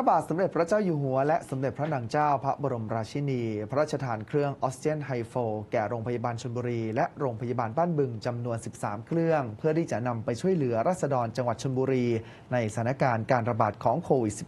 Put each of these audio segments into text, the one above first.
ระบาทสมเด็จพระเจ้าอยู่หัว และสมเด็จพระนางเจ้าพระบรมราชินี พระราชทานเครื่องออกซิเจนไฮโฟแก่โรงพยาบาลชลบุรี และโรงพยาบาลบ้านบึงจำนวน 13 เครื่อง เพื่อที่จะนำไปช่วยเหลือราษฎรจังหวัดชลบุรี ในสถานการณ์การระบาดของโควิด -19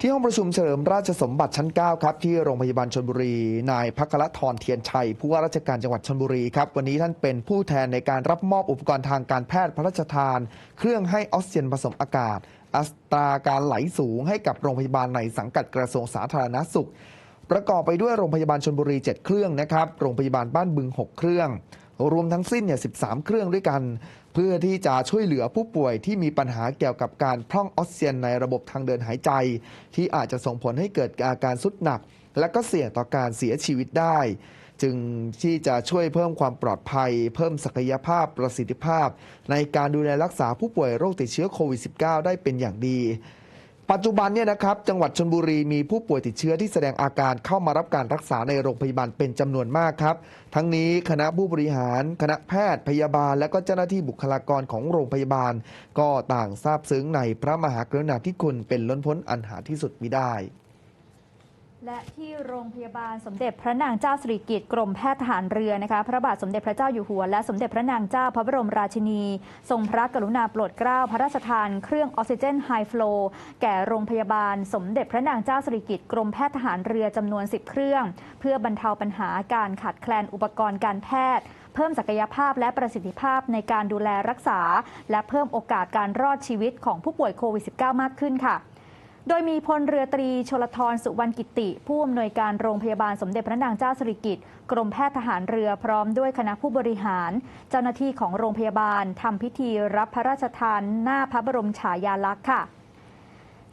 ที่ห้องประชุมเฉลิมราชสมบัติชั้น 9 ครับ ที่โรงพยาบาลชลบุรี นายพักรทรเทียนชัย ผู้ว่าราชการจังหวัดชลบุรีครับ วันนี้ท่านเป็นผู้แทนในการรับมอบอุปกรณ์ทางการแพทย์พระราชทาน เครื่องให้ออกซิเจนผสมอากาศ อัตราการไหลสูงให้กับโรงพยาบาลในสังกัดกระทรวงสาธารณสุข ประกอบไปด้วยโรงพยาบาลชลบุรี 7 เครื่องนะครับโรงพยาบาลบ้านบึง 6 เครื่อง รวมทั้งสิ้นเนี่ย13 เครื่องด้วยกัน เพื่อที่จะช่วยเหลือผู้ป่วยที่มีปัญหาเกี่ยวกับการพร่องออกซิเจนในระบบทางเดินหายใจ ที่อาจจะส่งผลให้เกิดอาการสุดหนัก และก็เสี่ยงต่อการเสียชีวิตได้ จึงที่จะช่วยเพิ่มความปลอดภัย เพิ่มศักยภาพประสิทธิภาพ ในการดูแลรักษาผู้ป่วยโรคติดเชื้อโควิด -19 ได้เป็นอย่างดีปัจจุบันเนี่ยนะครับจังหวัดชลบุรีมีผู้ป่วยติดเชื้อที่แสดงอาการเข้ามารับการรักษาในโรงพยาบาลเป็นจำนวนมากครับ ทั้งนี้คณะผู้บริหาร คณะแพทย์พยาบาล และก็เจ้าหน้าที่บุคลากรของโรงพยาบาล ก็ต่างซาบซึ้งในพระมหากรุณาธิคุณเป็นล้นพ้นอันหาที่สุดมิได้ และที่โรงพยาบาลสมเด็จพระนางเจ้าสิริกิติ์กรมแพทย์ทหารเรือนะคะพระบาทสมเด็จพระเจ้าอยู่หัว และสมเด็จพระนางเจ้าพระบรมราชินี ทรงพระกรุณาโปรดเกล้าพระราชทานเครื่องออกซิเจนไฮฟลูแก่โรงพยาบาลสมเด็จพระนางเจ้าสิริกิติ์กรมแพทย์ทหารเรือจำนวน 10 เครื่อง เพื่อบรรเทาปัญหาการขาดแคลนอุปกรณ์การแพทย์เพิ่มศักยภาพและประสิทธิภาพในการดูแลรักษา และเพิ่มโอกาสการรอดชีวิตของผู้ป่วยโควิด -19 มากขึ้นค่ะ โดยมีพลเรือตรีชลทรสุวรรณกิติ ผู้อำนวยการโรงพยาบาลสมเด็จพระนางเจ้าสิริกิติ์กรมแพทย์ทหารเรือพร้อมด้วยคณะผู้บริหาร เจ้าหน้าที่ของโรงพยาบาลทำพิธีรับพระราชทานหน้าพระบรมฉายาลักษณ์ค่ะ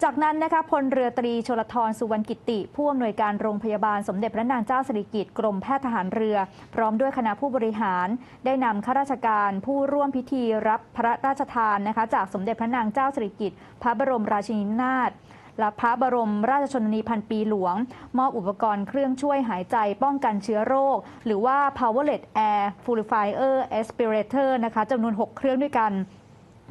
จากนั้นนะคะพลเรือตรีชลทรสุวรรณกิติ ผู้อำนวยการโรงพยาบาลสมเด็จพระนางเจ้าสิริกิติ์กรมแพทย์ทหารเรือ พร้อมด้วยคณะผู้บริหาร ได้นำข้าราชการผู้ร่วมพิธีรับพระราชทานนะคะจากสมเด็จพระนางเจ้าสิริกิติ์พระบรมราชินีนาถ และพระบรมราชชนนีพันปีหลวง มอบอุปกรณ์เครื่องช่วยหายใจป้องกันเชื้อโรค หรือว่า powerless air purifier aspirator นะคะจำนวน 6 เครื่องด้วยกัน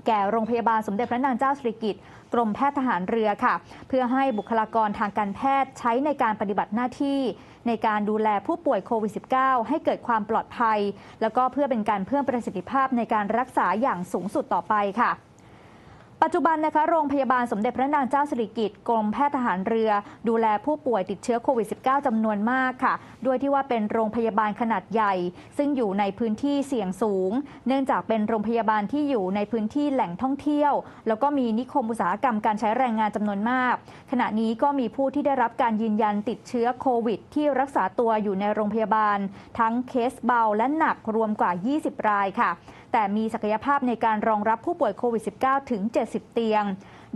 แก่โรงพยาบาลสมเด็จพระนางเจ้าสิริกิติ์กรมแพทย์ทหารเรือค่ะ เพื่อให้บุคลากรทางการแพทย์ใช้ในการปฏิบัติหน้าที่ ในการดูแลผู้ป่วยโควิด -19 ให้เกิดความปลอดภัย แล้วก็เพื่อเป็นการเพิ่มประสิทธิภาพในการรักษาอย่างสูงสุดต่อไปค่ะ ปัจจุบันนะคะโรงพยาบาลสมเด็จพระนางเจ้าสิริกิติ์กรมแพทย์ทหารเรือ ดูแลผู้ป่วยติดเชื้อโควิด -19 จำนวนมากค่ะ ด้วยที่ว่าเป็นโรงพยาบาลขนาดใหญ่ ซึ่งอยู่ในพื้นที่เสี่ยงสูง เนื่องจากเป็นโรงพยาบาลที่อยู่ในพื้นที่แหล่งท่องเที่ยว แล้วก็มีนิคมอุตสาหกรรมการใช้แรงงานจำนวนมาก ขณะนี้ก็มีผู้ที่ได้รับการยืนยันติดเชื้อโควิด ที่รักษาตัวอยู่ในโรงพยาบาล ทั้งเคสเบาและหนักรวมกว่า 20 รายค่ะ แต่มีศักยภาพในการรองรับผู้ป่วยโควิด -19 ถึง 70 เตียง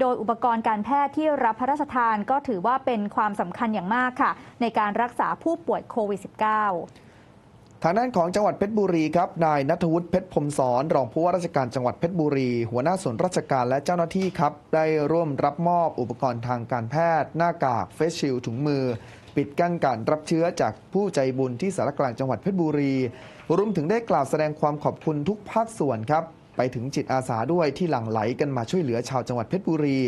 โดยอุปกรณ์การแพทย์ที่รับพระราชทานก็ถือว่าเป็นความสำคัญอย่างมากค่ะ ในการรักษาผู้ป่วยโควิด -19 ทางด้านของจังหวัดเพชรบุรีครับ นายนัทวุฒิเพชรพรมสอนรองผู้ว่าราชการจังหวัดเพชรบุรี หัวหน้าส่วนราชการและเจ้าหน้าที่ครับ ได้ร่วมรับมอบอุปกรณ์ทางการแพทย์ หน้ากากเฟสชิลถุงมือ ปิดกั้นการรับเชื้อจากผู้ใจบุญที่สารกลางจังหวัดเพชรบุรี รวมถึงได้กล่าวแสดงความขอบคุณทุกภาคส่วนครับ ไปถึงจิตอาสาด้วยที่หลั่งไหลกันมาช่วยเหลือชาวจังหวัดเพชรบุรี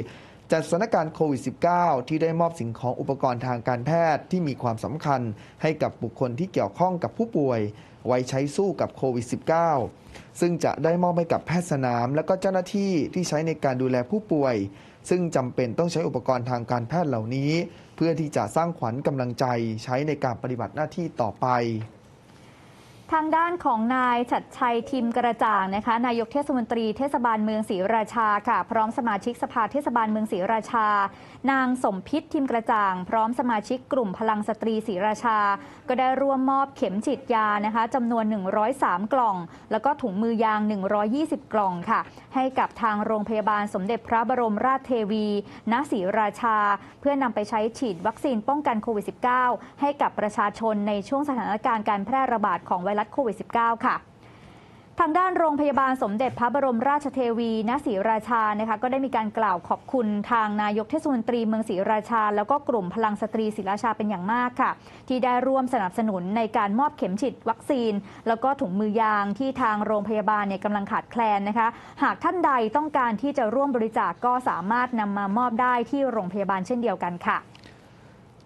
จัดสถานการณ์โควิด -19 ที่ได้มอบสิ่งของอุปกรณ์ทางการแพทย์ที่มีความสำคัญให้กับบุคคลที่เกี่ยวข้องกับผู้ป่วย ไว้ใช้สู้กับโควิด -19 ซึ่งจะได้มอบให้กับแพทย์สนาม และก็เจ้าหน้าที่ที่ใช้ในการดูแลผู้ป่วย ซึ่งจำเป็นต้องใช้อุปกรณ์ทางการแพทย์เหล่านี้ เพื่อที่จะสร้างขวัญกำลังใจใช้ในการปฏิบัติหน้าที่ต่อไป ทางด้านของนายชัดชัยทิมกระจ่างนะคะ นายกเทศมนตรีเทศบาลเมืองศรีราชาค่ะ พร้อมสมาชิกสภาเทศบาลเมืองศรีราชา นางสมพิษทิมกระจ่าง พร้อมสมาชิกกลุ่มพลังสตรีศรีราชา ก็ได้ร่วมมอบเข็มฉีดยานะคะจำนวน 103 กล่อง แล้วก็ถุงมือยาง 120 กล่องค่ะ ให้กับทางโรงพยาบาลสมเด็จพระบรมราชเทวีณศรีราชา เพื่อนำไปใช้ฉีดวัคซีนป้องกันโควิด -19 ให้กับประชาชนในช่วงสถานการณ์การแพร่ระบาดของไวรัสโควิด -19 ค่ะทางด้านโรงพยาบาลสมเด็จพระบรมราชเทวีณศรีราชานะคะก็ได้มีการกล่าวขอบคุณทางนายกเทศมนตรีเมืองศรีราชา แล้วก็กลุ่มพลังสตรีศรีราชาเป็นอย่างมากค่ะ ที่ได้ร่วมสนับสนุนในการมอบเข็มฉีดวัคซีน แล้วก็ถุงมือยางที่ทางโรงพยาบาลเนี่ยกำลังขาดแคลนนะคะ หากท่านใดต้องการที่จะร่วมบริจาคก็สามารถนำมามอบได้ที่โรงพยาบาลเช่นเดียวกันค่ะ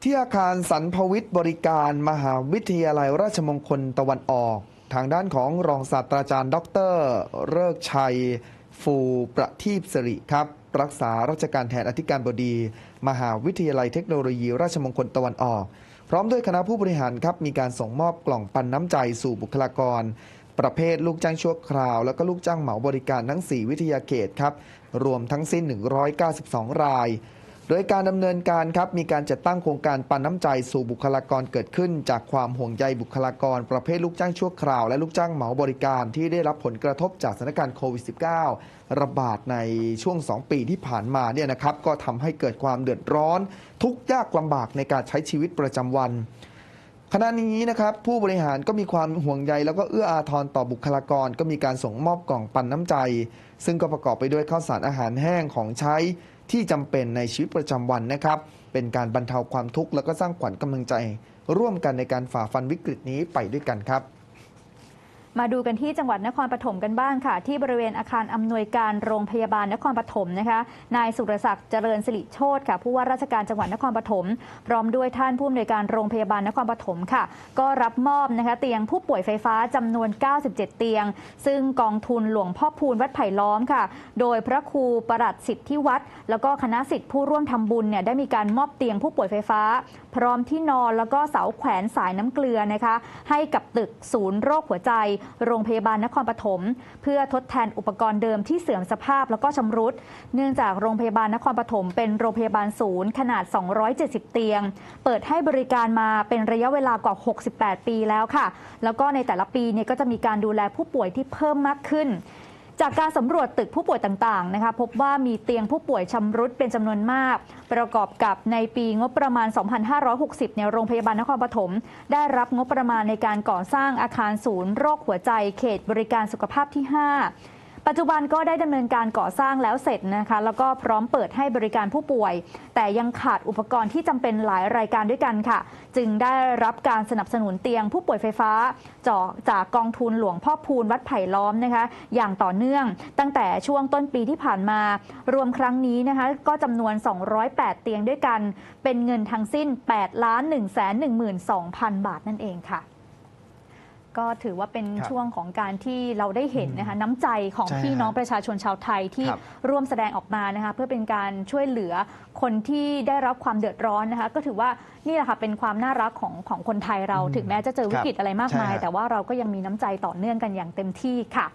ที่อาคารสันพวิทย์บริการมหาวิทยาลัยราชมงคลตะวันออก ทางด้านของรองศาสตราจารย์ ดรเริกชัย ฟูประทีปสิริครับ รักษาราชการแทนอธิการบดี มหาวิทยาลัยเทคโนโลยี ราชมงคลตะวันออก พร้อมด้วยคณะผู้บริหารครับ มีการส่งมอบกล่องปันน้ำใจสู่บุคลากร ประเภทลูกจ้างชั่วคราว แล้วก็ลูกจ้างเหมาบริการทั้ง 4 วิทยาเขตครับรวมทั้งสิ้น 192 ราย โดยการดำเนินการครับมีการจัดตั้งโครงการปันน้ำใจสู่บุคลากรเกิดขึ้น จากความห่วงใยบุคลากรประเภทลูกจ้างชั่วคราว และลูกจ้างเหมาบริการที่ได้รับผลกระทบจากสถานการณ์โควิด -19 ระบาดในช่วง 2 ปีที่ผ่านมาเนี่ยนะครับก็ทำให้เกิดความเดือดร้อน ทุกยากลำบากในการใช้ชีวิตประจำวันขณะนี้นะครับผู้บริหารก็มีความห่วงใยแล้วก็เอื้ออาทรต่อบุคลากร ก็มีการส่งมอบกล่องปันน้ำใจ ซึ่งก็ประกอบไปด้วยข้าวสารอาหารแห้งของใช้ ที่จำเป็นในชีวิตประจำวันนะครับ เป็นการบรรเทาความทุกข์แล้วก็สร้างขวัญกำลังใจ ร่วมกันในการฝ่าฟันวิกฤตนี้ไปด้วยกันครับ มาดูกันที่จังหวัดนครปฐมกันบ้างค่ะ ที่บริเวณอาคารอำนวยการโรงพยาบาลนครปฐมนะคะนายสุรศักดิ์เจริญสิริโชตค่ะผู้ว่าราชการจังหวัดนครปฐมพร้อมด้วยท่านผู้อำนวยการโรงพยาบาลนครปฐมค่ะ ก็รับมอบนะคะเตียงผู้ป่วยไฟฟ้าจำนวน 97 เตียง ซึ่งกองทุนหลวงพ่อพูนวัดไผ่ล้อมค่ะ โดยพระครูประหลัดสิทธิวัดแล้วก็คณะสิทธิผู้ร่วมทำบุญเนี่ยได้มีการมอบเตียงผู้ป่วยไฟฟ้าพร้อมที่นอนแล้วก็เสาแขวนสายน้ำเกลือนะคะให้กับตึกศูนย์โรคหัวใจ โรงพยาบาลนครปฐมเพื่อทดแทนอุปกรณ์เดิมที่เสื่อมสภาพแล้วก็ชำรุด เนื่องจากโรงพยาบาลนครปฐมเป็นโรงพยาบาลศูนย์ขนาด 270 เตียง เปิดให้บริการมาเป็นระยะเวลากว่า 68 ปีแล้วค่ะ แล้วก็ในแต่ละปีเนี่ยก็จะมีการดูแลผู้ป่วยที่เพิ่มมากขึ้น จากการสำรวจตึกผู้ป่วยต่างๆนะคะพบว่ามีเตียงผู้ป่วยชำรุดเป็นจำนวนมาก ประกอบกับในปีงบประมาณ 2560เนี่ยโรงพยาบาลนครปฐมได้รับงบประมาณในการก่อสร้างอาคารศูนย์โรคหัวใจเขตบริการสุขภาพที่ 5 ปัจจุบันก็ได้ดำเนินการก่อสร้างแล้วเสร็จนะคะ แล้วก็พร้อมเปิดให้บริการผู้ป่วย แต่ยังขาดอุปกรณ์ที่จำเป็นหลายรายการด้วยกันค่ะ จึงได้รับการสนับสนุนเตียงผู้ป่วยไฟฟ้าจากจากกองทุนหลวงพ่อพูนวัดไผ่ล้อมนะคะ อย่างต่อเนื่องตั้งแต่ช่วงต้นปีที่ผ่านมา รวมครั้งนี้นะคะ ก็จำนวน 208 เตียงด้วยกัน เป็นเงินทั้งสิ้น8ล้าน1 1 2 0 0 0 บาทนั่นเองค่ะ ก็ถือว่าเป็นครับช่วงของการที่เราได้เห็นนะคะน้ำใจของใช่พี่น้องฮะประชาชนชาวไทยที่ครับร่วมแสดงออกมานะคะเพื่อเป็นการช่วยเหลือคนที่ได้รับความเดือดร้อนนะคะก็ถือว่านี่แหละค่ะเป็นความน่ารักของของคนไทยเราอืมถึงแม้จะเจอวิกฤตอะไรมากมายใช่ฮะ แต่ว่าเราก็ยังมีน้ำใจต่อเนื่องกันอย่างเต็มที่ค่ะ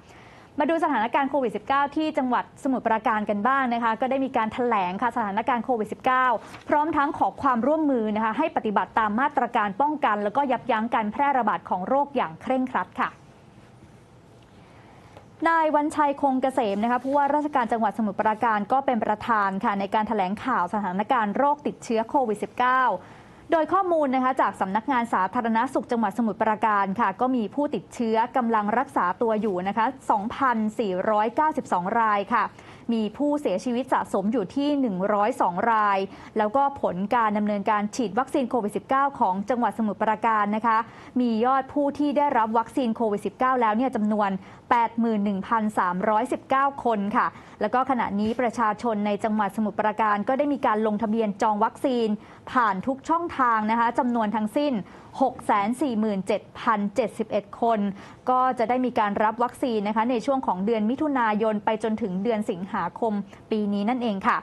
มาดูสถานการณ์โควิด -19 ที่จังหวัดสมุทรปราการกันบ้างนะคะ ก็ได้มีการแถลงค่ะสถานการณ์โควิด -19 พร้อมทั้งขอความร่วมมือนะคะ ให้ปฏิบัติตามมาตรการป้องกัน แล้วก็ยับยั้งการแพร่ระบาดของโรคอย่างเคร่งครัดค่ะนายวันชัยคงเกษมนะคะผู้ว่าราชการจังหวัดสมุทรปราการก็เป็นประธานค่ะในการแถลงข่าวสถานการณ์โรคติดเชื้อโควิด -19 โดยข้อมูลนะคะจากสำนักงานสาธารณสุขจังหวัดสมุทรปราการค่ะ ก็มีผู้ติดเชื้อกำลังรักษาตัวอยู่นะคะ 2,492 รายค่ะ มีผู้เสียชีวิตสะสมอยู่ที่ 102 ราย แล้วก็ผลการดำเนินการฉีดวัคซีนโควิด -19 ของจังหวัดสมุทรปราการนะคะ มียอดผู้ที่ได้รับวัคซีนโควิด -19 แล้วเนี่ยจำนวน 81,319 คนค่ะ แล้วก็ขณะนี้ประชาชนในจังหวัดสมุทรปราการ ก็ได้มีการลงทะเบียนจองวัคซีน ผ่านทุกช่องทางนะคะจำนวนทั้งสิ้น 647,071 คน ก็จะได้มีการรับวัคซีนนะคะในช่วงของเดือนมิถุนายนไปจนถึงเดือนสิงหาคมปีนี้นั่นเองค่ะ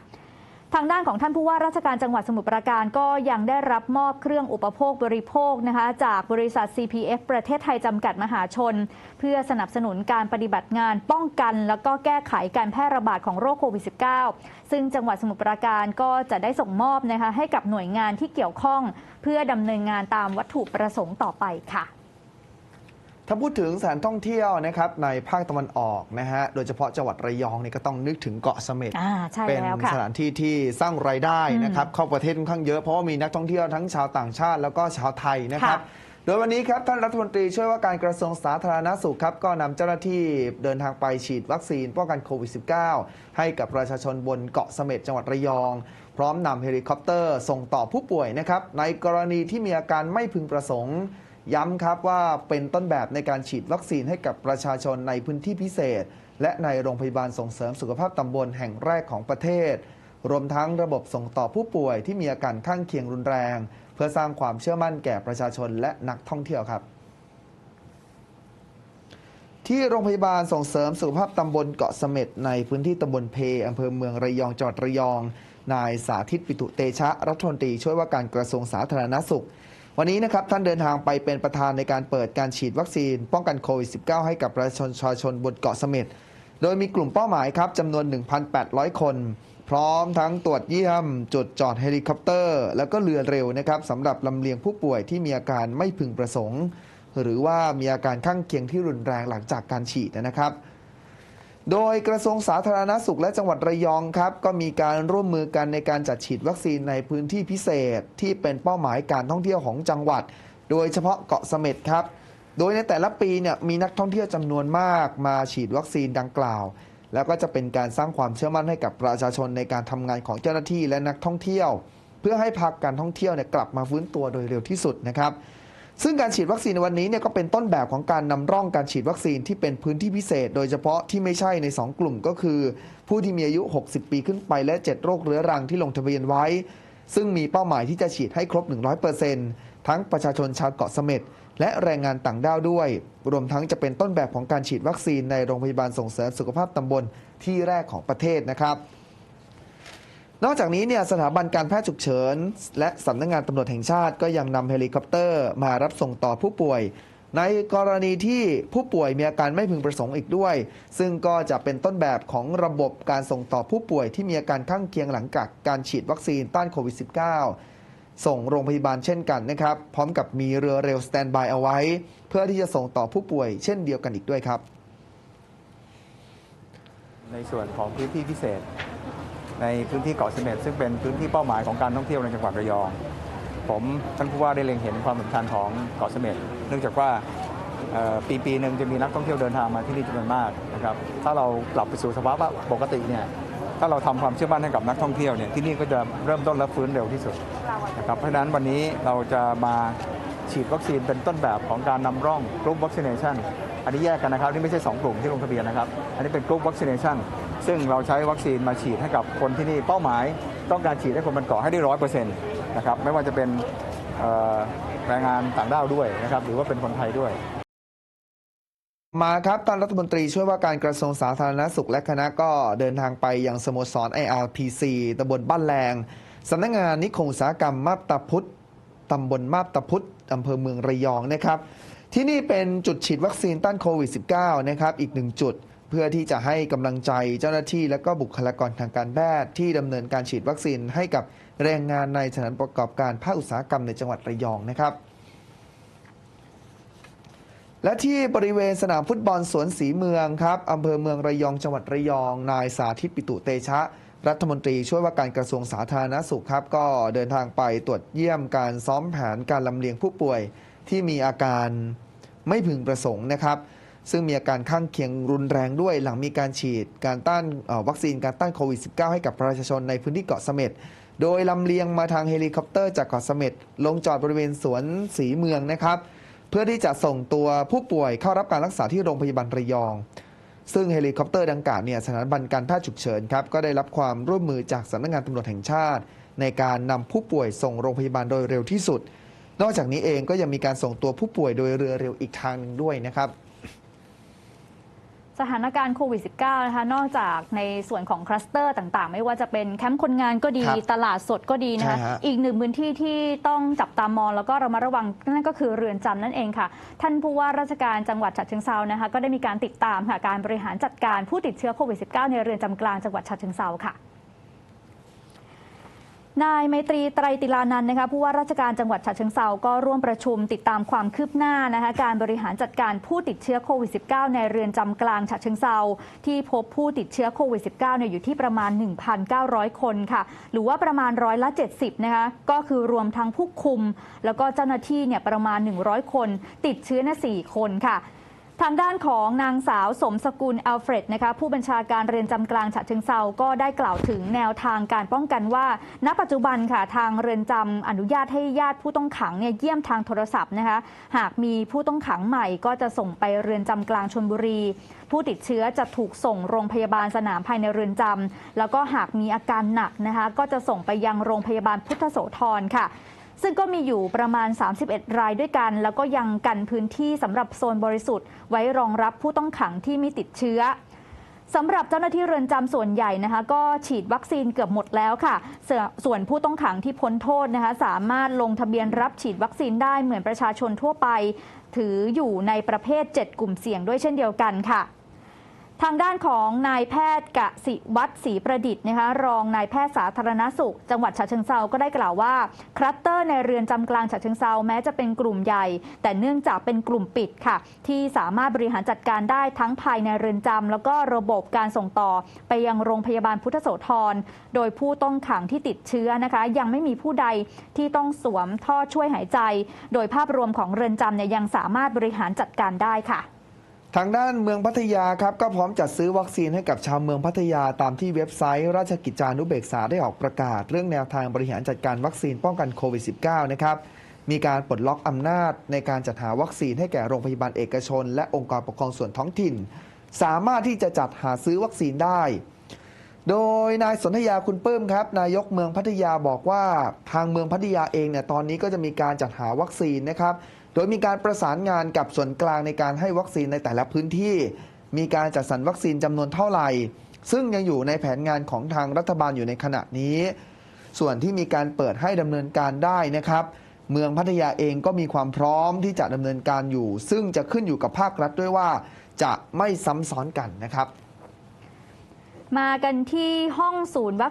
ทางด้านของท่านผู้ว่าราชการจังหวัดสมุทรปราการก็ยังได้รับมอบเครื่องอุปโภคบริโภคนะคะ จากบริษัท CPF ประเทศไทยจำกัดมหาชน เพื่อสนับสนุนการปฏิบัติงานป้องกันแล้วก็แก้ไขการแพร่ระบาดของโรคโควิด -19 ซึ่งจังหวัดสมุทรปราการก็จะได้ส่งมอบนะคะให้กับหน่วยงานที่เกี่ยวข้อง เพื่อดำเนินงานตามวัตถุประสงค์ต่อไปค่ะ ถ้าพูดถึงสถานท่องเที่ยวนะครับในภาคตะวันออกนะฮะโดยเฉพาะจังหวัดระยองนี่ก็ต้องนึกถึงเกาะเสม็ดอ่าใช่เป็นแล้วค่ะ สถานที่ที่สร้างรายได้อืมนะครับเข้าประเทศค่อนข้างเยอะเพราะว่ามีนักท่องเที่ยวทั้งชาวต่างชาติแล้วก็ชาวไทยนะครับ ค่ะโดยวันนี้ครับท่านรัฐมนตรีช่วยว่าการกระทรวงสาธารณสุขครับก็นำเจ้าหน้าที่เดินทางไปฉีดวัคซีนป้องกันโควิด -19 ให้กับประชาชนบนเกาะเสม็ดจังหวัดระยอง พร้อมนำเฮลิคอปเตอร์ส่งต่อผู้ป่วยนะครับในกรณีที่มีอาการไม่พึงประสงค์ ย้ำครับว่าเป็นต้นแบบในการฉีดวัคซีนให้กับประชาชนในพื้นที่พิเศษ และในโรงพยาบาลส่งเสริมสุขภาพตำบลแห่งแรกของประเทศ รวมทั้งระบบส่งต่อผู้ป่วยที่มีอาการข้างเคียงรุนแรง เพื่อสร้างความเชื่อมั่นแก่ประชาชนและนักท่องเที่ยวครับที่โรงพยาบาลส่งเสริมสุขภาพตำบลเกาะเสม็ดในพื้นที่ตำบลเพอำเภอเมืองระยองจังหวัดระยอง นายสาธิตปิตุเตชะรัฐมนตรีช่วยว่าการกระทรวงสาธารณสุข วันนี้นะครับท่านเดินทางไปเป็นประธานในการเปิดการฉีดวัคซีน ป้องกันโควิด -19 ให้กับประชาชนบนเกาะเสม็ดโดยมีกลุ่มเป้าหมายครับจำนวน 1,800 คน พร้อมทั้งตรวจเยี่ยม จุดจอดเฮลิคอปเตอร์ แล้วก็เรือเร็วนะครับสำหรับลำเลียงผู้ป่วยที่มีอาการไม่พึงประสงค์ หรือว่ามีอาการข้างเคียงที่รุนแรงหลังจากการฉีดนะครับ โดยกระทรวงสาธารณสุขและจังหวัดระยองครับ ก็มีการร่วมมือกันในการจัดฉีดวัคซีนในพื้นที่พิเศษ ที่เป็นเป้าหมายการท่องเที่ยวของจังหวัด โดยเฉพาะเกาะเสม็ดครับ โดยในแต่ละปีเนี่ยมีนักท่องเที่ยวจำนวนมากมาฉีดวัคซีนดังกล่าว แล้วก็จะเป็นการสร้างความเชื่อมั่นให้กับประชาชนในการทำงานของเจ้าหน้าที่และนักท่องเที่ยว เพื่อให้ภาคการท่องเที่ยวเนี่ยกลับมาฟื้นตัวโดยเร็วที่สุดนะครับ ซึ่งการฉีดวัคซีนในวันนี้เนี่ยก็เป็นต้นแบบของการนำร่องการฉีดวัคซีนที่เป็นพื้นที่พิเศษ โดยเฉพาะที่ไม่ใช่ใน 2 กลุ่มก็คือ ผู้ที่มีอายุ 60 ปีขึ้นไปและ 7 โรคเรื้อรังที่ลงทะเบียนไว้ ซึ่งมีเป้าหมายที่จะฉีดให้ครบ 100%ทั้งประชาชนชาวเกาะเสม็ดและแรงงานต่างด้าวด้วย รวมทั้งจะเป็นต้นแบบของการฉีดวัคซีนในโรงพยาบาลส่งเสริมสุขภาพตำบลที่แรกของประเทศนะครับ นอกจากนี้เนี่ยสถาบันการแพทย์ฉุกเฉิน และสำนักงงานตำรวจแห่งชาติก็ยังนำเฮลิคอปเตอร์มารับส่งต่อผู้ป่วย ในกรณีที่ผู้ป่วยมีอาการไม่พึงประสงค์อีกด้วย ซึ่งก็จะเป็นต้นแบบของระบบการส่งต่อผู้ป่วยที่มีอาการข้างเคียงหลังจากการฉีดวัคซีนต้านโควิด -19 ส่งโรงพยาบาลเช่นกันนะครับ พร้อมกับมีเรือเร็วสแตนบายเอาไว้ เพื่อที่จะส่งต่อผู้ป่วยเช่นเดียวกันอีกด้วยครับ ในส่วนของพื้นที่พิเศษ ในพื้นที่เกาะเสม็ดซึ่งเป็นพื้นที่เป้าหมายของการท่องเที่ยวในจังหวัดระยอง ผมท่านผู้ว่าได้เล็งเห็นความสำคัญของเกาะเสม็ดเนื่องจากว่าปีปีหนึ่งจะมีนักท่องเที่ยวเดินทางมาที่นี่จำนวนมากนะครับถ้าเรากลับไปสู่สภาวะปกติเนี่ยถ้าเราทำความเชื่อมั่นให้กับนักท่องเที่ยวเนี่ยที่นี่ก็จะเริ่มต้นและฟื้นเร็วที่สุดนะครับเพราะฉะนั้นวันนี้เราจะมาฉีดวัคซีนเป็นต้นแบบของการนำร่องกลุ่มวัคซีเนชันอันนี้แยกกันนะครับนี่ไม่ใช่ 2 กลุ่มที่ลงทะเบียนนะครับ อันนี้เป็นกลุ่มวัคซีเนชัน ซึ่งเราใช้วัคซีนมาฉีดให้กับคนที่นี่เป้าหมายต้องการฉีดให้คนบนเกาะให้ได้ร้อยเปอร์เซ็นต์นะครับไม่ว่าจะเป็นแรงงานต่างด้าวด้วยนะครับหรือว่าเป็นคนไทยด้วยมาครับท่านรัฐมนตรีช่วยว่าการกระทรวงสาธารณสุขและคณะก็เดินทางไปยังสโมสร IRPC ตำบลบ้านแรงสำนักงานนิคมอุตสาหกรรมมาบตาพุธตำบลมาบตาพุธอำเภอเมืองระยองนะครับ ที่นี่เป็นจุดฉีดวัคซีนต้านโควิด -19 นะครับ อีกหนึ่งจุด เพื่อที่จะให้กำลังใจเจ้าหน้าที่ และก็บุคลากรทางการแพทย์ที่ดำเนินการฉีดวัคซีนให้กับแรงงานในสถานประกอบการภาคอุตสาหกรรมในจังหวัดระยองนะครับและที่บริเวณสนามฟุตบอลสวนสีเมืองครับอำเภอเมืองระยองจังหวัดระยอง นายสาธิตปิตุเตชะ รัฐมนตรีช่วยว่าการกระทรวงสาธารณสุขครับ ก็เดินทางไปตรวจเยี่ยมการซ้อมแผนการลำเลียงผู้ป่วยที่มีอาการไม่พึงประสงค์นะครับ ซึ่งมีอาการข้างเคียงรุนแรงด้วยหลังมีการฉีด การต้านวัคซีนการต้านโควิด -19 ให้กับประชาชนในพื้นที่เกาะเสม็ดโดยลำเลียงมาทางเฮลิคอปเตอร์จากเกาะเสม็ดลงจอดบริเวณสวนสีเมืองนะครับ เพื่อที่จะส่งตัวผู้ป่วยเข้ารับการรักษาที่โรงพยาบาลระยอง ซึ่งเฮลิคอปเตอร์ดังกล่าวเนี่ยสถาบันการแพทย์ฉุกเฉินครับก็ได้รับความร่วมมือจากสำนักงานตำรวจแห่งชาติ ในการนำผู้ป่วยส่งโรงพยาบาลโดยเร็วที่สุด นอกจากนี้เองก็ยังมีการส่งตัวผู้ป่วยโดยเรือเร็วอีกทางหนึ่งด้วยนะครับ สถานการณ์โควิด -19 นะคะ นอกจากในส่วนของคลัสเตอร์ต่างๆ ไม่ว่าจะเป็นแคมป์คนงานก็ดีครับตลาดสดก็ดีนะคะ ใช่ฮะ อีกหนึ่งพื้นที่ที่ต้องจับตามองแล้วก็เรามาระวังนั่นก็คือเรือนจำนั่นเองค่ะ ท่านผู้ว่าราชการจังหวัดฉะเชิงเซานะคะ ก็ได้มีการติดตามค่ะการบริหารจัดการผู้ติดเชื้อโควิด -19 ในเรือนจำกลางจังหวัดฉะเชิงเซาค่ะ นายไมตรีไตรติลานันนะคะผู้ว่าราชการจังหวัดฉะเชิงเซาก็ร่วมประชุมติดตามความคืบหน้านะคะการบริหารจัดการผู้ติดเชื้อโควิด -19 ในเรือนจำกลางฉะเชิงเซาที่พบผู้ติดเชื้อโควิด -19 เนี่ยอยู่ที่ประมาณ 1,900 คนค่ะ หรือว่าประมาณร้อยละ 70นะคะก็คือรวมทั้งผู้คุม แล้วก็เจ้าหน้าที่เนี่ยประมาณ 100 คน ติดเชื้อนะ4คนค่ะ ทางด้านของนางสาวสมสกุลอัลเฟรดนะคะผู้บัญชาการเรือนจำกลางฉะเชิงเซาก็ได้กล่าวถึงแนวทางการป้องกันว่า ณ ปัจจุบันค่ะทางเรือนจำอนุญาตให้ญาติผู้ต้องขังเนี่ยเยี่ยมทางโทรศัพท์นะคะหากมีผู้ต้องขังใหม่ก็จะส่งไปเรือนจำกลางชนบุรี ผู้ติดเชื้อจะถูกส่งโรงพยาบาลสนามภายในเรือนจำแล้วก็หากมีอาการหนักนะคะก็จะส่งไปยังโรงพยาบาลพุทธโสธรค่ะ ซึ่งก็มีอยู่ประมาณ 31 รายด้วยกัน แล้วก็ยังกันพื้นที่สำหรับโซนบริสุทธิ์ ไว้รองรับผู้ต้องขังที่มีติดเชื้อสำหรับเจ้าหน้าที่เรือนจำส่วนใหญ่นะคะ ก็ฉีดวัคซีนเกือบหมดแล้วค่ะส่วนส่วนผู้ต้องขังที่พ้นโทษนะคะ สามารถลงทะเบียนรับฉีดวัคซีนได้เหมือนประชาชนทั่วไป ถืออยู่ในประเภท 7 กลุ่มเสี่ยงด้วยเช่นเดียวกันค่ะ ทางด้านของนายแพทย์กะสิวัตรศรีประดิษฐ์นะคะรองนายแพทย์สาธารณสุข จังหวัดฉะเชิงเซาก็ได้กล่าวว่า คลัสเตอร์ในเรือนจำกลางฉะเชิงเซาแม้จะเป็นกลุ่มใหญ่ แต่เนื่องจากเป็นกลุ่มปิดค่ะ ที่สามารถบริหารจัดการได้ทั้งภายในเรือนจำแล้วก็ระบบการส่งต่อ ไปยังโรงพยาบาลพุทธโสธรโดยผู้ต้องขังที่ติดเชื้อนะคะ ยังไม่มีผู้ใดที่ต้องสวมท่อช่วยหายใจ โดยภาพรวมของเรือนจำเนี่ยยังสามารถบริหารจัดการได้ค่ะ ทางด้านเมืองพัทยาครับก็พร้อมจัดซื้อวัคซีนให้กับชาวเมืองพัทยาตามที่เว็บไซต์ ราชกิจจานุเบกษาได้ออกประกาศ เรื่องแนวทางบริหารจัดการวัคซีนป้องกันโควิด -19 นะครับมีการปลดล็อกอำนาจในการจัดหาวัคซีนให้แก่โรงพยาบาลเอกชน และองค์กรปกครองส่วนท้องถิ่น สามารถที่จะจัดหาซื้อวัคซีนได้ โดยนายสนธยาคุณเปิ้มครับ นายกเมืองพัทยาบอกว่า ทางเมืองพัทยาเองเนี่ยตอนนี้ก็จะมีการจัดหาวัคซีนนะครับ โดยมีการประสานงานกับส่วนกลางในการให้วัคซีนในแต่ละพื้นที่ มีการจัดสรรวัคซีนจำนวนเท่าไหร่ ซึ่งยังอยู่ในแผนงานของทางรัฐบาลอยู่ในขณะนี้ ส่วนที่มีการเปิดให้ดำเนินการได้นะครับ เมืองพัทยาเองก็มีความพร้อมที่จะดำเนินการอยู่ ซึ่งจะขึ้นอยู่กับภาครัฐด้วยว่า จะไม่ซ้ำซ้อนกันนะครับ มากันที่ห้องศูนย์วั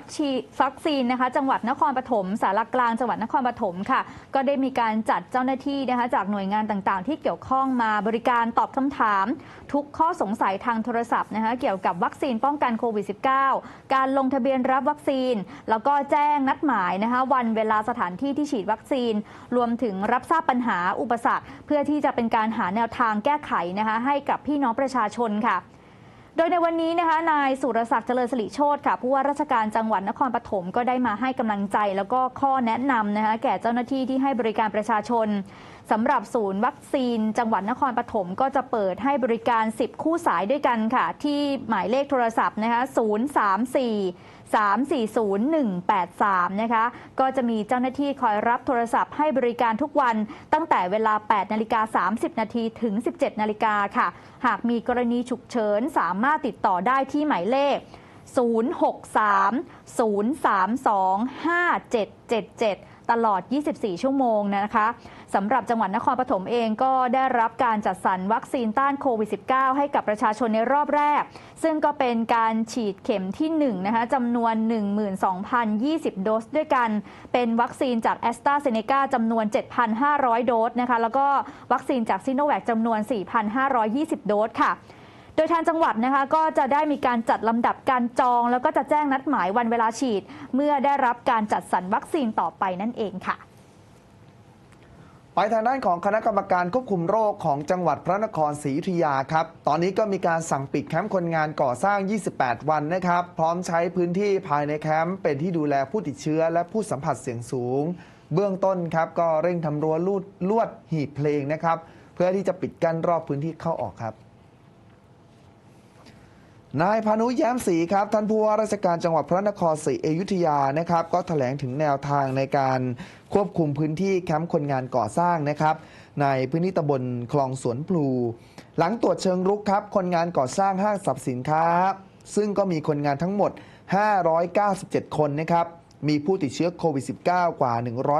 คซีนนะคะ จังหวัดนครปฐมสารกลางจังหวัดนครปฐมค่ะ ก็ได้มีการจัดเจ้าหน้าที่นะคะ จากหน่วยงานต่างๆ ที่เกี่ยวข้องมาบริการตอบคำถาม ทุกข้อสงสัยทางโทรศัพท์นะคะ เกี่ยวกับวัคซีนป้องกันโควิด -19 การลงทะเบียนรับวัคซีน แล้วก็แจ้งนัดหมายนะคะ วันเวลาสถานที่ที่ฉีดวัคซีน รวมถึงรับทราบปัญหาอุปสรรค เพื่อที่จะเป็นการหาแนวทางแก้ไขนะคะ ให้กับพี่น้องประชาชนค่ะ โดยในวันนี้นะคะนายสุรศักดิ์เจริญสิริโชตค่ะผู้ว่าราชการจังหวัดนครปฐมก็ได้มาให้กำลังใจ แล้วก็ข้อแนะนำนะคะแก่เจ้าหน้าที่ที่ให้บริการประชาชนสำหรับศูนย์วัคซีน จังหวัดนครปฐมก็จะเปิดให้บริการ 10 คู่สายด้วยกันค่ะ ที่หมายเลขโทรศัพท์นะคะ034 340-183 นะคะ ก็จะมีเจ้าหน้าที่คอยรับโทรศัพท์ให้บริการทุกวันตั้งแต่เวลา 8 นาฬิกา 30 นาทีถึง 17 นาฬิกาค่ะ หากมีกรณีฉุกเฉินสามารถติดต่อได้ที่หมายเลข 063 032 5777 ตลอด 24 ชั่วโมงนะคะ สำหรับจังหวัดนครปฐมเองก็ได้รับการจัดสรรวัคซีนต้านโควิด -19 ให้กับประชาชนในรอบแรก ซึ่งก็เป็นการฉีดเข็มที่1นะคะจำนวน 12,020 โดสด้วยกัน เป็นวัคซีนจากแอสตราเซเนกาจำนวน 7,500 โดสนะคะแล้วก็วัคซีนจากซิโนแวคจำนวน 4,520 โดสค่ะโดยทางจังหวัดนะคะก็จะได้มีการจัดลำดับการจอง แล้วก็จะแจ้งนัดหมายวันเวลาฉีด เมื่อได้รับการจัดสรรวัคซีนต่อไปนั่นเองค่ะ ไปทางด้านของคณะกรรมการควบคุมโรคของจังหวัดพระนครศรีอยุธยาครับ ตอนนี้ก็มีการสั่งปิดแคมป์คนงานก่อสร้าง 28 วันนะครับ พร้อมใช้พื้นที่ภายในแคมป์เป็นที่ดูแลผู้ติดเชื้อและผู้สัมผัสเสี่ยงสูง เบื้องต้นครับก็เร่งทำรั้วลูดลวดหีบเพลงนะครับ เพื่อที่จะปิดกั้นรอบพื้นที่เข้าออกครับ นายพานุแย้มศรีครับ ท่านผู้ว่าราชการจังหวัดพระนครศรีอยุธยานะครับ ก็แถลงถึงแนวทางในการควบคุมพื้นที่แคมป์คนงานก่อสร้างนะครับ ในพื้นที่ตำบลคลองสวนพลู หลังตรวจเชิงรุกครับ คนงานก่อสร้างห้างสรรพสินค้า ซึ่งก็มีคนงานทั้งหมด 597 คนนะครับ มีผู้ติดเชื้อโควิด -19 กว่า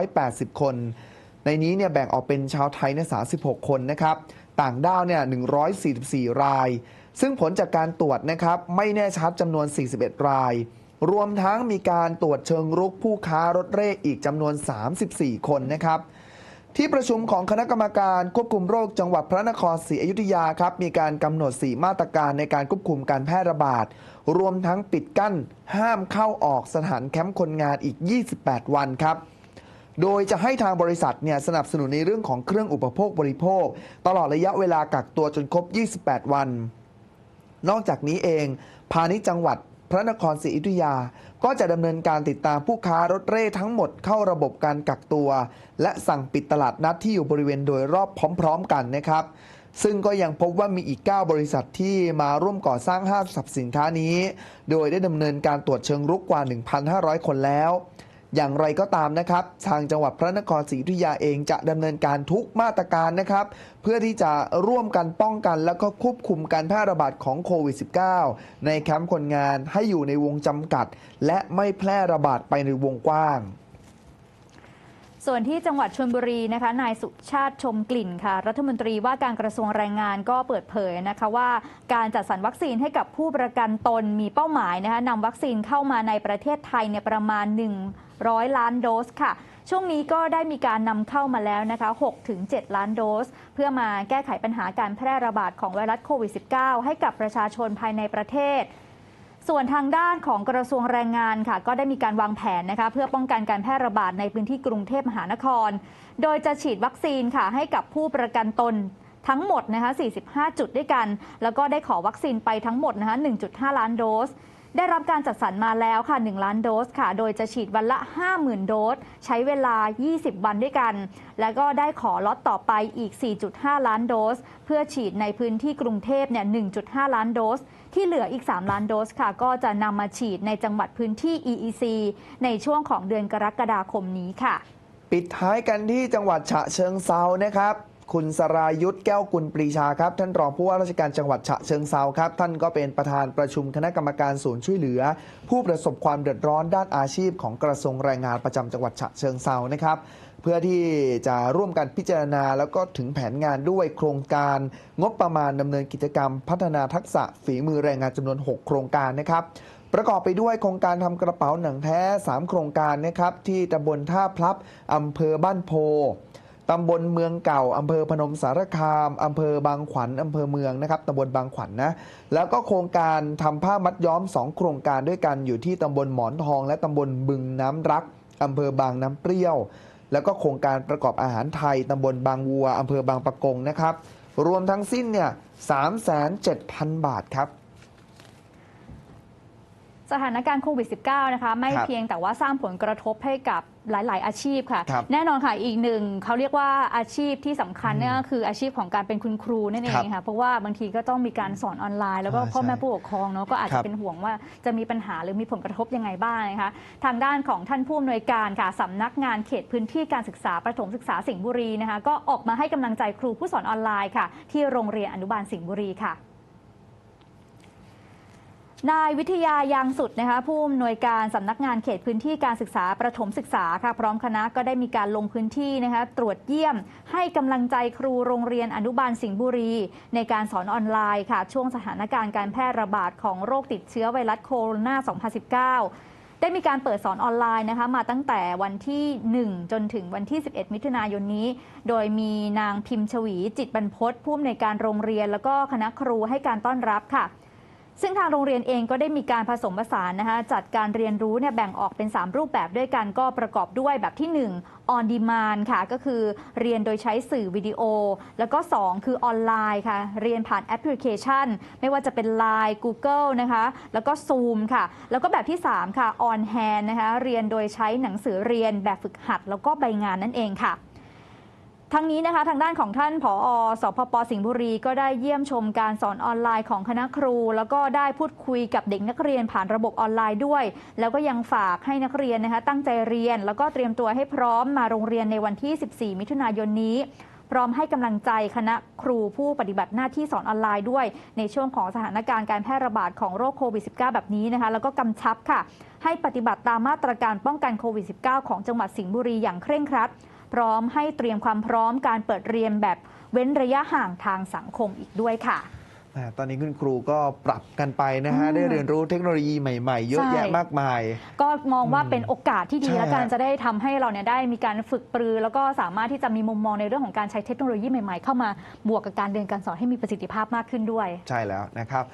180 คน ในนี้เนี่ยแบ่งออกเป็นชาวไทยเนี่ย36 คนนะครับ ต่างด้าวเนี่ย144 ราย ซึ่งผลจากการตรวจนะครับไม่แน่ชัดจำนวน 41 ราย รวมทั้งมีการตรวจเชิงรุกผู้ค้ารถเร่อีกจำนวน 34 คนนะครับ ที่ประชุมของคณะกรรมการควบคุมโรคจังหวัดพระนครศรีอยุธยาครับมีการกำหนด 4 มาตรการในการควบคุมการแพร่ระบาด รวมทั้งปิดกั้น ห้ามเข้าออกสถานแคมป์คนงานอีก 28 วันครับโดยจะให้ทางบริษัทเนี่ยสนับสนุนในเรื่องของเครื่องอุปโภคบริโภค ตลอดระยะเวลากักตัวจนครบ 28 วัน นอกจากนี้เอง พาณิชย์จังหวัดพระนครศรีอยุธยา ก็จะดำเนินการติดตามผู้ค้ารถเร่ทั้งหมดเข้าระบบการกักตัว และสั่งปิดตลาดนัดที่อยู่บริเวณโดยรอบพร้อม ๆ กันนะครับ ซึ่งก็ยังพบว่ามีอีก 9 บริษัทที่มาร่วมก่อสร้างห้างสรรพสินค้านี้ โดยได้ดำเนินการตรวจเชิงรุกกว่า 1,500 คนแล้ว อย่างไรก็ตามนะครับ ทางจังหวัดพระนครศรีอยุธยาเองจะดำเนินการทุกมาตรการนะครับ เพื่อที่จะร่วมกันป้องกัน แล้วก็ควบคุมการแพร่ระบาดของโควิด -19 ในแคมป์คนงานให้อยู่ในวงจำกัด และไม่แพร่ระบาดไปในวงกว้างส่วนที่จังหวัดชลบุรีนะคะ นายสุชาติชมกลิ่นค่ะ รัฐมนตรีว่าการกระทรวงแรงงานก็เปิดเผยนะคะว่าการจัดสรรวัคซีนให้กับผู้ประกันตนมีเป้าหมายนะคะนำวัคซีนเข้ามาในประเทศไทยเนี่ยประมาณ 100 ล้านโดสค่ะ ช่วงนี้ก็ได้มีการนำเข้ามาแล้วนะคะ 6-7 ล้านโดส เพื่อมาแก้ไขปัญหาการแพร่ระบาดของไวรัสโควิด -19 ให้กับประชาชนภายในประเทศส่วนทางด้านของกระทรวงแรงงานค่ะ ก็ได้มีการวางแผนนะคะ เพื่อป้องกันการแพร่ระบาดในพื้นที่กรุงเทพมหานคร โดยจะฉีดวัคซีนค่ะ ให้กับผู้ประกันตนทั้งหมดนะคะ 45 จุดด้วยกัน แล้วก็ได้ขอวัคซีนไปทั้งหมดนะคะ 1.5 ล้านโดส ได้รับการจัดสรรมาแล้วค่ะ 1 ล้านโดสค่ะ โดยจะฉีดวันละ 50,000 โดส ใช้เวลา 20 วันด้วยกัน แล้วก็ได้ขอล็อตต่อไปอีก 4.5 ล้านโดส เพื่อฉีดในพื้นที่กรุงเทพเนี่ย 1.5 ล้านโดส ที่เหลืออีก 3 ล้านโดสค่ะ ก็จะนำมาฉีดในจังหวัดพื้นที่ EEC ในช่วงของเดือนกรกฎาคมนี้ค่ะ ปิดท้ายกันที่จังหวัดฉะเชิงเซานะครับ คุณสรายุทธแก้วกุลปรีชาครับ ท่านรองผู้ว่าราชการจังหวัดฉะเชิงเซาครับ ท่านก็เป็นประธานประชุมคณะกรรมการศูนย์ช่วยเหลือ ผู้ประสบความเดือดร้อนด้านอาชีพของกระทรวงแรงงานประจำจังหวัดฉะเชิงเซานะครับเพื่อที่จะร่วมกันพิจารณา แล้วก็ถึงแผนงานด้วยโครงการงบประมาณดำเนินกิจกรรม พัฒนาทักษะฝีมือแรงงานจำนวน 6 โครงการนะครับประกอบไปด้วยโครงการทำกระเป๋าหนังแท้ 3 โครงการนะครับที่ตำบลท่าพลับอำเภอบ้านโพ ตำบลเมืองเก่าอำเภอพนมสารคามอำเภอบางขวัญอำเภอเมืองนะครับตำบลบางขวัญนนะแล้วก็โครงการทำผ้ามัดย้อม 2 โครงการด้วยกันอยู่ที่ตำบลหมอนทอง และตำบลบึงน้ำรักอำเภอบางน้ำเปรี้ยว แล้วก็โครงการประกอบอาหารไทยตำบลบางวัวอำเภอบางปะกงนะครับ รวมทั้งสิ้นเนี่ย3,700,000บาทครับ สถานการณ์โควิด -19 นะคะ ไม่ครับเพียงแต่ว่าสร้างผลกระทบให้กับหลาย ๆ อาชีพค่ะครับแน่นอนค่ะอีกหนึ่งเขาเรียกว่าอาชีพที่สำคัญอืมเนี่ยก็คืออาชีพของการเป็นคุณครูนั่นเองค่ะเพราะว่าบางทีก็ต้องมีการสอนออนไลน์ แล้วก็อ่าพ่อแม่ใช่ผู้ปกครองเนาะก็อาจครัจะบเป็นห่วงว่าจะมีปัญหาหรือมีผลกระทบยังไงบ้างนะคะทางด้านของท่านผู้อำนวยการค่ะสำนักงานเขตพื้นที่การศึกษาประถมศึกษาสิงห์บุรีนะคะก็ออกมาให้กำลังใจครูผู้สอนออนไลน์ค่ะ ที่โรงเรียนอนุบาลสิงห์บุรีค่ะ นายวิทยายางสุดนะคะผู้อำนวยการสำนักงานเขตพื้นที่การศึกษาประถมศึกษาค่ะพร้อมคณะก็ได้มีการลงพื้นที่นะคะตรวจเยี่ยม ให้กำลังใจครูโรงเรียนอนุบาลสิงห์บุรี ในการสอนออนไลน์ค่ะ ช่วงสถานการณ์การแพร่ระบาดของโรคติดเชื้อไวรัสโคโรนา 2019ได้มีการเปิดสอนออนไลน์นะคะมาตั้งแต่วันที่ 1 จนถึงวันที่ 11 มิถุนายนนี้ โดยมีนางพิมพ์ชวีจิตบรรพตผู้อำนวยการโรงเรียน แล้วก็คณะครูให้การต้อนรับค่ะ ซึ่งทางโรงเรียนเองก็ได้มีการผสมผสานนะคะจัดการเรียนรู้เนี่ยแบ่งออกเป็น 3 รูปแบบด้วยกันก็ประกอบด้วยแบบที่ 1 on demand ค่ะ ก็คือเรียนโดยใช้สื่อวิดีโอ แล้วก็ 2 คือออนไลน์ค่ะ เรียนผ่านแอปพลิเคชัน ไม่ว่าจะเป็น Line Google นะคะ แล้วก็ Zoom ค่ะ แล้วก็แบบที่ 3 ค่ะ on hand นะคะ เรียนโดยใช้หนังสือเรียนแบบฝึกหัด แล้วก็ใบงานนั่นเองค่ะ ทั้งนี้นะคะทางด้านของท่านผอสพปสิงห์บุรี ก็ได้เยี่ยมชมการสอนออนไลน์ของคณะครู แล้วก็ได้พูดคุยกับเด็กนักเรียนผ่านระบบออนไลน์ด้วย แล้วก็ยังฝากให้นักเรียนนะคะตั้งใจเรียน แล้วก็เตรียมตัวให้พร้อมมาโรงเรียนในวันที่ 14 มิถุนายนนี้ พร้อมให้กำลังใจคณะครูผู้ปฏิบัติหน้าที่สอนออนไลน์ด้วย ในช่วงของสถานการณ์การแพร่ระบาดของโรคโควิด -19 แบบนี้นะคะแล้วก็กำชับค่ะ ให้ปฏิบัติตามมาตรการป้องกันโควิด -19 ของจังหวัดสิงห์บุรีอย่างเคร่งครัด พร้อมให้เตรียมความพร้อมการเปิดเรียนแบบเว้นระยะห่างทางสังคมอีกด้วยค่ะอ่าตอนนี้คุณครูก็ปรับกันไปนะฮะอืมได้เรียนรู้เทคโนโลยีใหม่ๆ เยอะใช่แยะมากมาย ก็มองว่าเป็นโอกาสที่ดีใช่แล้วกันฮะจะได้ทำให้เราเนี่ยได้มีการฝึกปรือ แล้วก็สามารถที่จะมีมุมมองในเรื่องของการใช้เทคโนโลยีใหม่ๆ เข้ามาบวกกับการเรียนการสอนให้มีประสิทธิภาพมากขึ้นด้วย ใช่แล้วนะครับ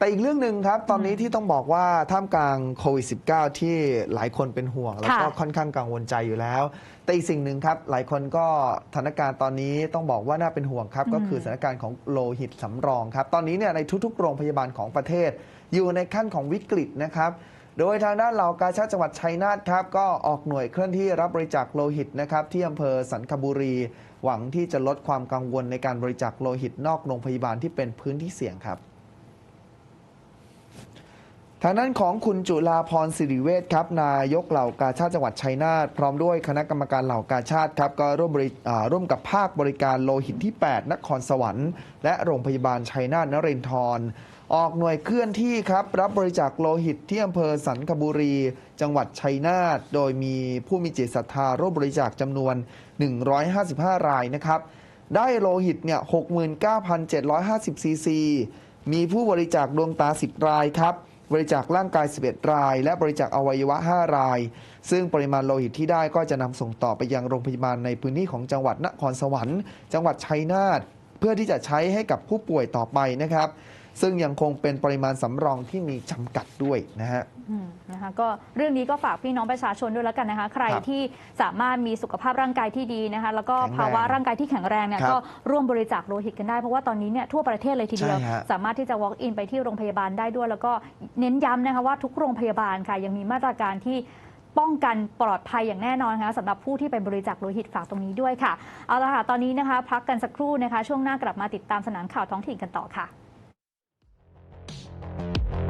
แต่อีกเรื่องหนึ่งครับ ตอนนี้ที่ต้องบอกว่าท่ามกลางโควิด -19 ที่หลายคนเป็นห่วง แล้วก็ค่ะค่อนข้างกังวลใจอยู่แล้ว แต่อีกสิ่งหนึ่งครับ หลายคนก็สถานการณ์ตอนนี้ต้องบอกว่าน่าเป็นห่วงครับ ก็คือสถานการณ์ของโลหิตสำรองครับ ตอนนี้เนี่ยในทุก ๆ โรงพยาบาลของประเทศ อยู่ในขั้นของวิกฤตนะครับโดยทางด้านเหล่ากาชาติจังหวัดชัยนาทครับ ก็ออกหน่วยเคลื่อนที่รับบริจาคโลหิตนะครับ ที่อำเภอสันคบุรี หวังที่จะลดความกังวลในการบริจาคโลหิตนอกโรงพยาบาลที่เป็นพื้นที่เสี่ยงครับ ทางด้านของคุณจุลาพรสิริเวชครับ นายกเหล่ากาชาติจังหวัดชัยนาทพร้อมด้วยคณะกรรมการเหล่ากาชาติครับ ก็ร่วมบริอ่าร่วมกับภาคบริการโลหิตที่ 8 นครสวรรค์ และโรงพยาบาลชัยนาทนเรนทร ออกหน่วยเคลื่อนที่ครับ รับบริจาคโลหิตที่อำเภอสันคบุรี จังหวัดชัยนาทโดยมีผู้มีจิตศรัทธาร่วมบริจาคจำนวน 155 รายนะครับ ได้โลหิตเนี่ย69,750ซีซีมีผู้บริจาคดวงตา 10 รายครับ บริจาคร่างกาย 11 ราย และบริจาคอวัยวะ 5 ราย ซึ่งปริมาณโลหิตที่ได้ก็จะนำส่งต่อไปยังโรงพยาบาลในพื้นที่ของจังหวัดนครสวรรค์ จังหวัดชัยนาทเพื่อที่จะใช้ให้กับผู้ป่วยต่อไปนะครับ ซึ่งยังคงเป็นปริมาณสำรองที่มีจำกัดด้วยนะฮะอืมนะคะก็เรื่องนี้ก็ฝากพี่น้องประชาชนด้วยแล้วกันนะคะ ใครครับที่สามารถมีสุขภาพร่างกายที่ดีนะคะ แล้วก็แข็งแรงภาวะร่างกายที่แข็งแรงเนี่ยครับก็ร่วมบริจาคโลหิตกันได้ เพราะว่าตอนนี้เนี่ยทั่วประเทศเลยทีเดียว ใช่ฮะสามารถที่จะ walk in ไปที่โรงพยาบาลได้ด้วย แล้วก็เน้นย้ำนะคะว่าทุกโรงพยาบาลค่ะยังมีมาตรการที่ป้องกันปลอดภัยอย่างแน่นอนนะคะสำหรับผู้ที่ไปบริจาคโลหิตฝากตรงนี้ด้วยค่ะเอาละค่ะตอนนี้นะคะ พักกันสักครู่นะคะ ช่วงหน้ากลับมาติดตามสนามข่าวท้องถิ่นกันต่อค่ะ you